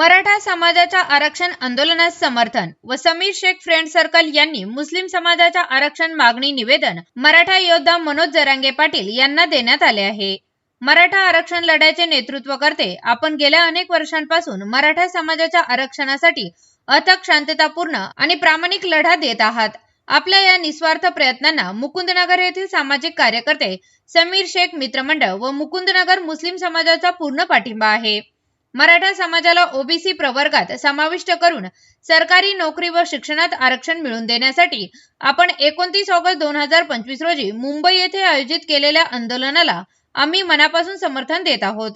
मराठा समाजाच्या आरक्षण आंदोलनास समर्थन व समीर शेख फ्रेंड सर्कल यांनी मुस्लिम समाजाच्या आरक्षण मागणी निवेदन मराठा योद्धा मनोज जरांगे पाटील यांना देण्यात आले आहे. मराठा आरक्षण लढ्याचे नेतृत्व करते आपण गेल्या अनेक वर्षांपासून मराठा समाजाच्या आरक्षणासाठी अथक शांततापूर्ण आणि प्रामाणिक लढा देत आहात. आपल्या या निस्वार्थ प्रयत्नांना मुकुंदनगर येथील सामाजिक कार्यकर्ते समीर शेख मित्रमंडळ व मुकुंदनगर मुस्लिम समाजाचा पूर्ण पाठिंबा आहे. मराठा समाजाला ओबीसी प्रवर्गात समाविष्ट करून सरकारी नोकरी व शिक्षणात आरक्षण मिळवून देण्यासाठी आपण एकोणतीस ऑगस्ट दोन हजार पंचवीस रोजी मुंबई येथे आयोजित केलेल्या आंदोलनाला आम्ही मनापासून समर्थन देत आहोत.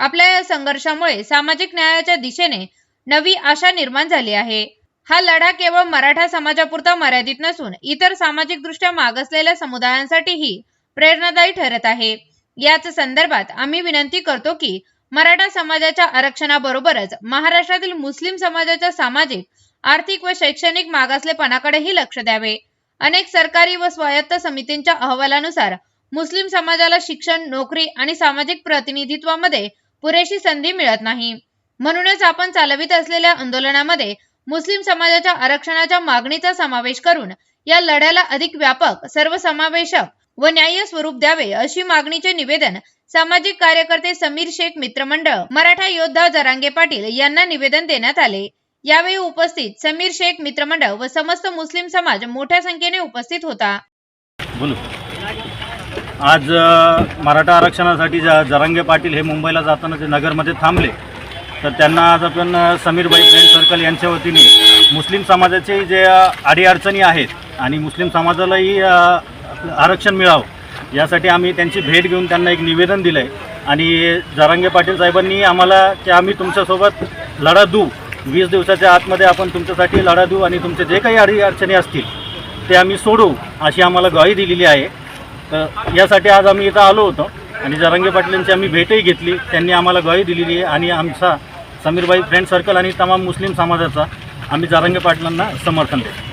आपल्या या संघर्षामुळे सामाजिक न्यायाच्या दिशेने नवी आशा निर्माण झाली आहे. हा लढा केवळ मराठा समाजापुरता मर्यादित नसून इतर सामाजिकदृष्ट्या मागासलेल्या समुदायांसाठीही प्रेरणादायी ठरत आहे. याच संदर्भात आम्ही विनंती करतो की मराठा समाजाच्या आरक्षणाबरोबरच महाराष्ट्रातील मुस्लिम समाजाच्या सामाजिक आर्थिक व शैक्षणिक मागासलेपणाकडेही लक्ष द्यावे. अनेक सरकारी व स्वायत्त समितींच्या अहवालानुसार मुस्लिम समाजाला शिक्षण नोकरी आणि सामाजिक प्रतिनिधित्वामध्ये पुरेशी संधी मिळत नाही. म्हणूनच आपण चालवित असलेल्या आंदोलनामध्ये मुस्लिम समाजाच्या आरक्षणाच्या मागणीचा समावेश करून या लढ्याला अधिक व्यापक सर्वसमावेशक व न्याय्य स्वरूप द्यावे अशी मागणीचे निवेदन सामाजिक कार्यकर्ते समीर शेख मित्रमंडळ मराठा योद्धा जरांगे पाटील यांना निवेदन देण्यात आले. यावेळी उपस्थित समीर शेख मित्रमंडळ व समस्त मुस्लिम समाज मोठ्या संख्येने उपस्थित होता. आज मराठा आरक्षणासाठी ज जरांगे पाटील हे मुंबईला जाताना ते नगरमध्ये थांबले तर त्यांना आज आपण समीरबाई फ्रेंड सर्कल यांच्या वतीने मुस्लिम समाजाचे जे अडीअडचणी आहेत आणि मुस्लिम समाजालाही आरक्षण मिळावं यासाठी आम्ही त्यांची भेट घेऊन त्यांना एक निवेदन दिलं आहे आणि जरांगे पाटील साहेबांनी आम्हाला की आम्ही तुमच्यासोबत लढा देऊ. वीस दिवसाच्या आतमध्ये आपण तुमच्यासाठी लढा देऊ आणि तुमचे जे काही अडीअडचणी असतील ते आम्ही सोडवू अशी आम्हाला ग्वाही दिलेली आहे. तर यासाठी आज आम्ही इथं आलो होतो आणि जरांगे पाटलांची आम्ही भेटही घेतली. त्यांनी आम्हाला ग्वाही दिलेली आहे आणि आमचा समीरबाई फ्रेंड सर्कल आणि तमाम मुस्लिम समाजाचा आम्ही जरांगे पाटलांना समर्थन देतो.